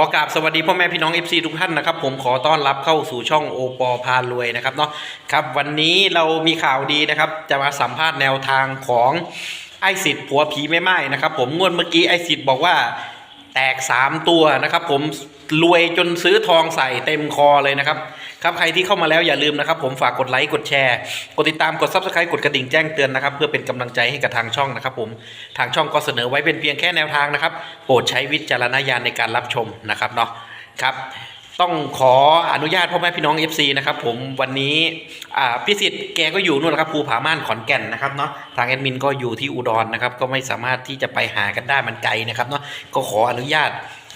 อกราบสวัสดีพ่อแม่พี่น้อง FC ทุกท่านนะครับ ผมขอต้อนรับเข้าสู่ช่องโอปอพารวยนะครับเนาะครับวันนี้เรามีข่าวดีนะครับ จะมาสัมภาษณ์แนวทางของไอ้สิทธิ์ผัวผีไม่ไหม้นะครับ ผมงวดเมื่อกี้ไอ้สิทธิ์บอกว่าแตก 3 ตัวนะครับ ผมรวยจนซื้อทองใส่เต็มคอเลยนะครับ ครับใครที่เข้ามาแล้วอย่าลืมนะครับผมฝากกดไลค์กดแชร์กดติดตามกด subscribe กดกระดิ่งแจ้งเตือนนะครับเพื่อเป็นกำลังใจให้กับทางช่องนะครับผมทางช่องก็เสนอไว้เป็นเพียงแค่แนวทางนะครับโปรดใช้วิจารณญาณในการรับชมนะครับเนาะครับต้องขออนุญาตพ่อแม่พี่น้อง FC นะครับผมวันนี้อ่าพิสิทธิ์แกก็อยู่นู่นนะครับภูผาม่านขอนแก่นนะครับเนาะทางแอดมินก็อยู่ที่อุดรนะครับก็ไม่สามารถที่จะไปหากันได้มันไกลนะครับเนาะก็ขออนุญาต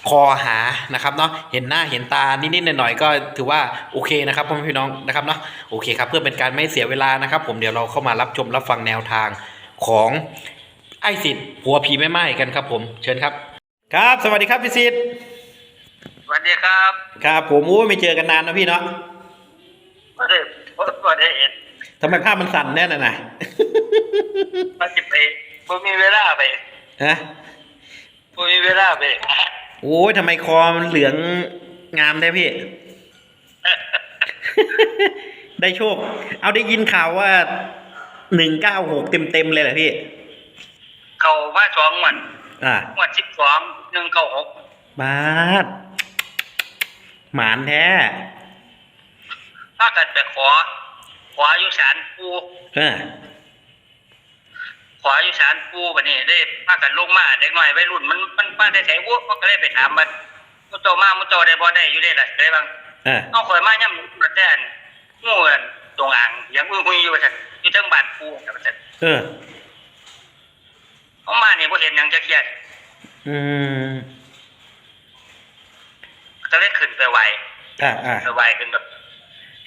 คอหานะครับเนาะเห็นหน้าเห็นตานิดๆหน่อยๆก็ถือว่าโอเคนะครับพ่อแม่พี่น้องนะครับเนาะโอเคครับเพื่อเป็นการไม่เสียเวลานะครับ ผมเดี๋ยวเราเข้ามารับชมรับฟังแนวทางของไอ้สิทธิ์ผัวผีไม่ไหม้กันครับ ผมเชิญครับ ครับ สวัสดีครับพิสิทธิ์สวัสดีครับ ครับผมโอ้ไม่เจอกันนานนะพี่เนาะไม่ได้ไม่ได้เห็นทำไมภาพมันสั่นแน่น่ะนะมันจะไปบ่มีเวลาไปฮะบ่มีเวลาไป โอ้ยทำไมคอมันเหลืองงามได้พี่ ได้โชค เอาได้ยินข่าวว่าหนึ่งเก้าหกเต็มเต็มๆเลยเหรอพี่ เขามาสองวันอ่าวันสิบสองหนึ่งเก้าหกบาดหมานแท้ ถ้ากันไปขอ ขออยู่ศาลปูเออ ขออยู่ศาลปูบัดนี้ได้พากันลงมาเด็กน้อยวัยรุ่นมันมันมาได้ไสวุมันก็เลยไปถามมันมุโจามามุโจาได้บ่ได้อยู่ได้ล่ะได้บ้างเออเอาข่อยมาย่ำมาแจ้นงูอันตรงอ่างยังอุ้ยหุยอยู่ว่าซั่นอยู่เทิงบ้านปูว่าซั่นเออเอามานี่บ่เห็นหยังจะเครียดอืมก็เลยขึ้นไปไหวอ่าอ่าไปไหวขึ้นแบบ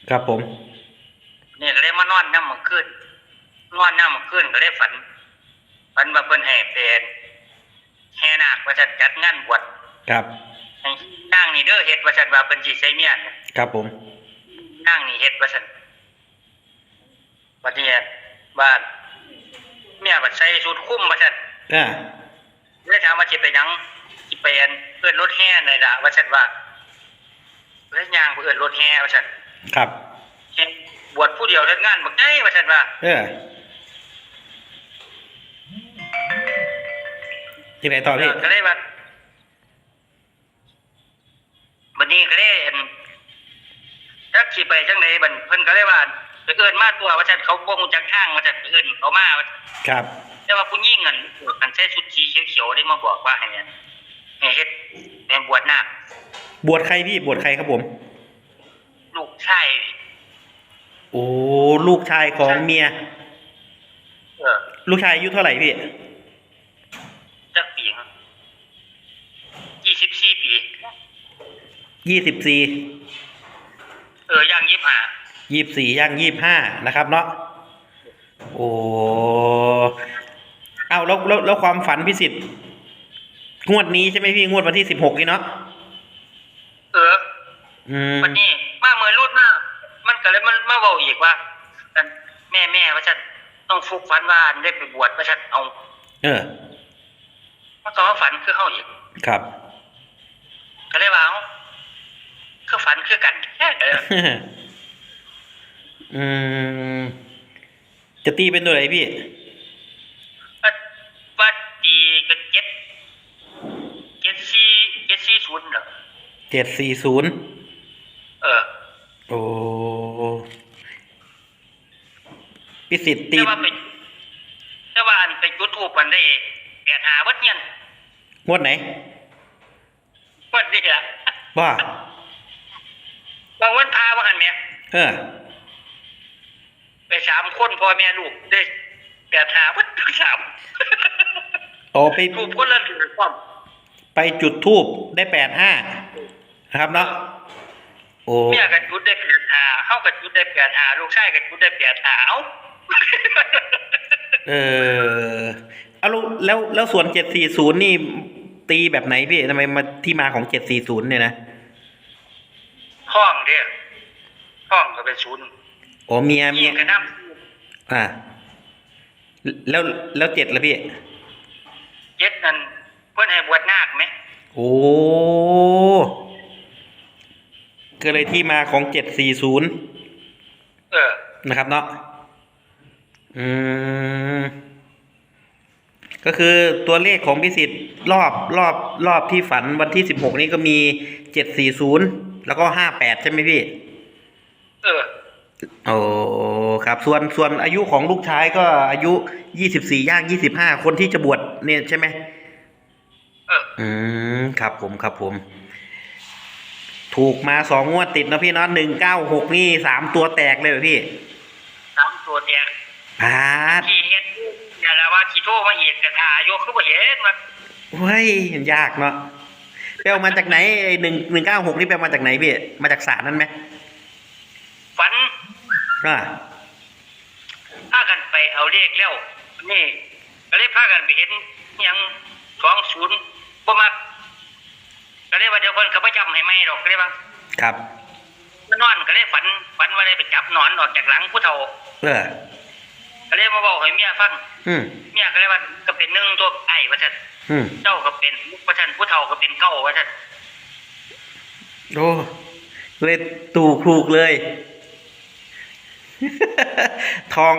ครับผมนี่ก็เลยมานอนย่ำมันขึ้นนอนย่ำมันขึ้นก็เลยฝัน ฝันว่าเพิ่นให้เป็นแห่นาคว่าจะจัดงานบวชครับให้นางนี่เด้อเฮ็ดว่าซั่นว่าเพิ่นสิใช้เมียนครับผมนางนี่เฮ็ดว่าซั่นบัดนี้ว่าเมียบัดใส่ชุดคลุมว่าซั่นอ่าเลยถามว่าสิไปหยังสิไปอันเอิ้นรถแห่นี่ล่ะว่าซั่นว่าเลยย่างไปเอิ้นรถแห่ว่าซั่นครับเฮ็ดบวชผู้เดียวเฮ็ดงานบักได้ว่าซั่นว่าเออ ที่ไหนต่อพี่ก็เลยว่าบัดนี้ก็เลยเห็นจักสิไปจังไดบัดเพิ่นก็เลยว่าไปเอิ้นมาตัวว่าซั่นเขาบ่ฮู้จักทางว่าซั่นไปเอิ้นเขามาว่าซั่นครับ แต่ว่าผู้หญิงนั่นกันใส่ชุดสีเขียวๆได้มาบอกว่าให้เนี่ยให้เฮ็ดให้บวชนาคบวชใครพี่บวชใครครับผม ลูกชายโอ้ลูกชายของเมียเออลูกชายอายุเท่าไหร่พี่ ยี่สิบสี่เออย่าง25ยี่สิบสี่ย่างยี่สิบห้านะครับเนาะโอ้เอาแล้วแล้วแล้วความฝันพิสิทธิ์งวดนี้ใช่ไหมพี่งวดวันที่สิบหกนี่เนาะเอออืมวันนี้มาเมื่อรุ่นมามันก็เลยมันมาเว้าอีกว่าอันแม่แม่ว่าฉันต้องฟุกฝันว่าได้ไปบวชว่าฉันเอา เออมันก็ว่าฝันคือเฮาอีกครับก็เลยว่าเอ้าคือฝั นคือกันแค่เด้ออืมจะตีเป็นตัวไหนพี่ว่าว่าตีก็เจ็ดเจ็ดสี่เจ็ดสี่ศูนย์เหรอเจ็ดสี่ศูนย์เออ โอ้พิสิทธิ์ตีแต่ว่าไปแต่ว่าอันไปจุดทูปมันได้แปดหาเบิดเงี้ยนงวดไหนวันนี้ล่ะว่า บางวันพาว่าหันแม่เออไปสามคนพ่อแม่ลูกได้แปดหาเบิดทั้งสามโอ้ไปทูปคนละหนึ่งความไปจุดทูบได้แปดห้านะครับเนาะโอ้เมียกับจุดได้แปดหาเฮากับจุดได้แปดหาลูกชายกับจุดได้แปดหาเอ้าเออเอาแล้วแล้วแล้วส่วนเจ็ดสี่ศูนย์นี่ ตีแบบไหนพี่ทำไมมาที่มาของเจ็ดสี่ศูนย์เนี่ยนะ ห้องเด้อห้องก็เป็นศูนย์โอ้เมียเมีเมียยกับน้อ่าแล้วแล้วเจ็ดละพี่ำเจ็ดนั่นเพิ่นให้บวชนาคไหมโโอ้ก็เลยที่มาของเจ็ดสี่ศูนย์เออ นะครับเนาะอืมก็คือตัวเลขของพิสิทธิ์รอบรอบรอบที่ฝันวันที่สิบหกนี้ก็มีเจ็ดสี่ศูนย์ แล้วก็ห้าแปดใช่ไหมพี่ เออ โอ้ครับ ส่วนส่วนอายุของลูกชายก็อายุยี่สิบสี่ย่างยี่สิบห้าคนที่จะบวชเนี่ยใช่ไหมเออ อืมครับผมครับผม ถูกมาสองงวดติดนะพี่เนาะหนึ่งเก้าหกนี่สามตัวแตกเลยเหรอพี่สามตัวแตกพาดที่เฮ็ดอย่าละว่าที่โทรมาอีกกระทาโยคือบ่เห็นมันเฮ้ยยากเนาะ ไปเอามาจากไหนไอ้หนึ่งหนึ่งเก้าหกนี่ไปเอามาจากไหนพี่มาจากศาลนั่นไหมฝันอ่าพากันไปเอาเลขแล้วนี่ก็เลยพากันไปเห็นอิหยังสองศูนย์บ่มักก็เลยว่าเดี๋ยวเพิ่นก็บ่จำให้ไหมดอกก็เลยว่าครับมันนอนก็เลยฝันฝันว่าได้ไปจับหนอนออกจากหลังผู้เฒ่าเออก็เลยมาบอกให้เมียฟังอืมเมียก็เลยว่าก็เป็นหนึ่งตัวไอ้ว่าซั่น อืมเจ้าก็เป็นว่าซั่นผู้เฒ่าก็เป็นเก้าว่าซั่นโอ้เลยตูกถูกเลย ทอง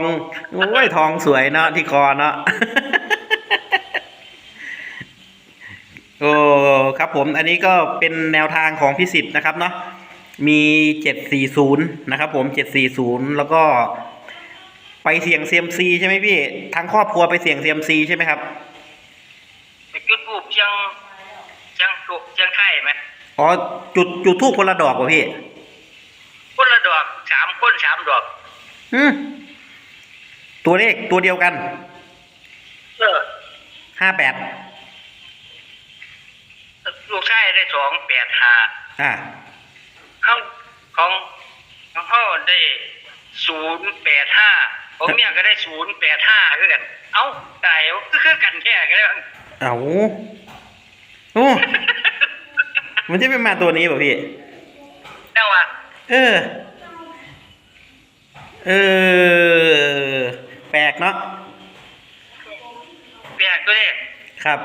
โอ้ยทองสวยเนาะที่คอเนาะโอ้ครับผมอันนี้ก็เป็นแนวทางของพิสิทธิ์นะครับเนาะมีเจ็ดสี่ศูนย์นะครับผมเจ็ดสี่ศูนย์แล้วก็ไปเสี่ยงเซียมซีใช่ไหมพี่ทั้งครอบครัวไปเสี่ยงเซียมซีใช่ไหมครับไป จุดทูบเชียงเชียงตุเชียงไทยไหมอ๋อจุดจุดทูบคนละดอกป่ะพี่คนละดอกสามคนสามดอกอืมตัวเลขตัวเดียวกัน เออห้าแปดลูกชายได้สองแปดห้าอ่าเขาของของเขาได้ศูนย์แปดห้าผมเมียก็ได้ศูนย์แปดห้าคือกัน เอ้าตายแล้วก็คือกันแค่กันเลย เอาโอ้มันจะเป็นมาตัวนี้ป่ะพี่นั่งว่าเออ เออ แปลกเนาะเปียกตัวนี้ครับ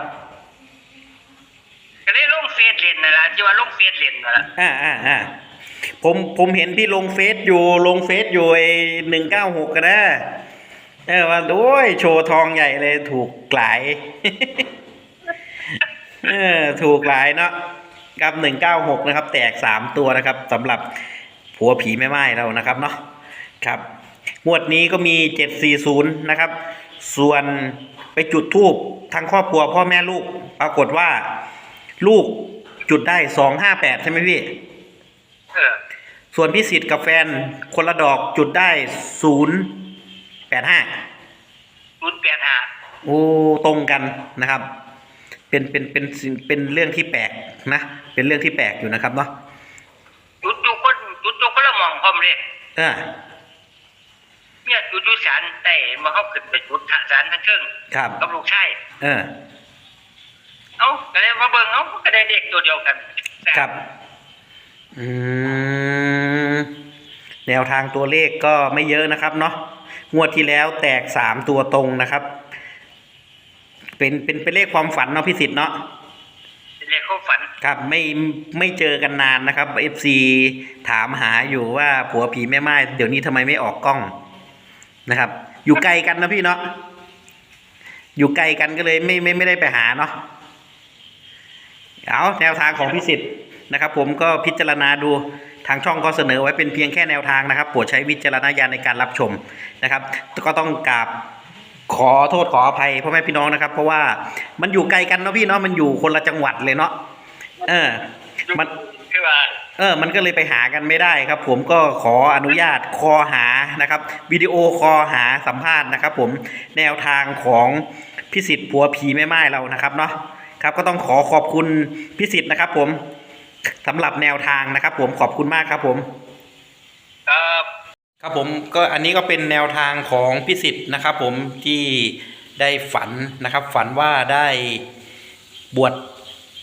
ก็ได้ลงเฟซเล่นนั่นแหละที่ว่าลงเฟซเล่นนั่นแหละอ่าอ่าอ่าผมผมเห็นพี่ลงเฟซอยู่ลงเฟซอยู่ไอหนึ่งเก้าหกกันนะเออว่าโอ้ยโชว์ทองใหญ่เลยถูกหลาย เออถูกหลายเนาะกับหนึ่งเก้าหกนะครับ แตกสามตัวนะครับสำหรับผัวผีแม่ไม้เรานะครับเนาะครับงวดนี้ก็มีเจ็ดสี่ศูนย์นะครับ ส่วนไปจุดทูบทั้งครอบครัวพ่อแม่ลูก ปรากฏว่า ลูกจุดได้สองห้าแปดใช่ไหมพี่เออส่วนพี่สิทธิ์กับแฟนคนละดอกจุดได้ศูนย์แปดห้าศูนย์แปดห้าโอ้ตรงกันนะครับ เป็นเป็นเป็นสิ่งเป็นเรื่องที่แปลกนะ เป็นเรื่องที่แปลกอยู่นะครับเนาะจุดจุกคนจุดจุกคนละหมองพร้อมเลยเออเนี่ยจุดจุสารแต่มาเข้าขึ้นไปจุดสารทั้งเครื่องครับกับลูกชายเออเอ้าก็เลยมาเบิ่งเอ้าก็ได้เด็กตัวเดียวกันแต่ครับ อืมแนวทางตัวเลขก็ไม่เยอะนะครับเนาะงวดที่แล้วแตกสามตัวตรงนะครับ เป็นเป็นเป็นเลขความฝันเนาะพี่สิทธิ์เนาะเรียกเขาฝันครับไม่ไม่เจอกันนานนะครับ FC ถามหาอยู่ว่าผัวผีแม่ไม้เดี๋ยวนี้ทำไมไม่ออกกล้องนะครับ อยู่ไกลกันนะพี่เนาะอยู่ไกลกันก็เลยไม่ไม่ไม่ได้ไปหาเนาะเอาแนวทางของพิสิทธิ์นะครับ ผมก็พิจารณาดูทางช่องก็เสนอไว้เป็นเพียงแค่แนวทางนะครับโปรดใช้วิจารณญาณในการรับชมนะครับ ก็ต้องกราบ ขอโทษขออภัยพ่อแม่พี่น้องนะครับ เพราะว่ามันอยู่ไกลกันเนาะพี่เนาะมันอยู่คนละจังหวัดเลยเนาะเออ มันคือว่าเออ มันก็เลยไปหากันไม่ได้ครับ ผมก็ขออนุญาตคอหานะครับวิดีโอคอหาสัมภาษณ์นะครับ ผมแนวทางของพิสิทธิ์ผัวผีแม่ไม้เรานะครับเนาะครับ ก็ต้องขอขอบคุณพิสิทธิ์นะครับ ผมสำหรับแนวทางนะครับ ผมขอบคุณมากครับ ผม ครับผมก็อันนี้ก็เป็นแนวทางของพิสิทธิ์นะครับ ผมที่ได้ฝันนะครับ ฝันว่าได้บวช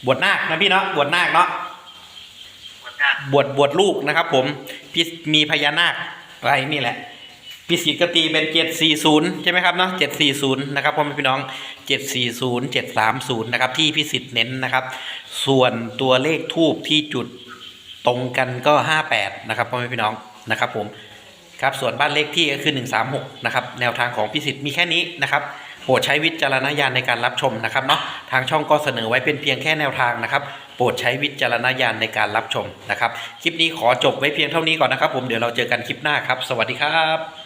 บวชนาคนะพี่เนาะบวชนาคเนาะหัวหน้าบวชบวชลูกนะครับ ผมพี่มีพญานาคอะไรนี่แหละพี่สิทธิ์ก็ตีเป็นเจ็ดสี่ศูนย์ใช่ไหมครับเนาะเจ็ดสี่ศูนย์นะครับพ่อแม่พี่น้องเจ็ดสี่ศูนย์เจ็ดสามศูนย์นะครับ ที่พี่สิทธิ์เน้นนะครับ ส่วนตัวเลขทูบที่จุดตรงกันก็ห้าแปดนะครับพ่อแม่พี่น้องนะครับ ผม ครับส่วนบ้านเลขที่ก็คือหนึ่งสามหกนะครับ แนวทางของพิสิทธิ์มีแค่นี้นะครับโปรดใช้วิจารณญาณในการรับชมนะครับเนาะทางช่องก็เสนอไว้เป็นเพียงแค่แนวทางนะครับ โปรดใช้วิจารณญาณในการรับชมนะครับ คลิปนี้ขอจบไว้เพียงเท่านี้ก่อนนะครับ ผมเดี๋ยวเราเจอกันคลิปหน้าครับ สวัสดีครับ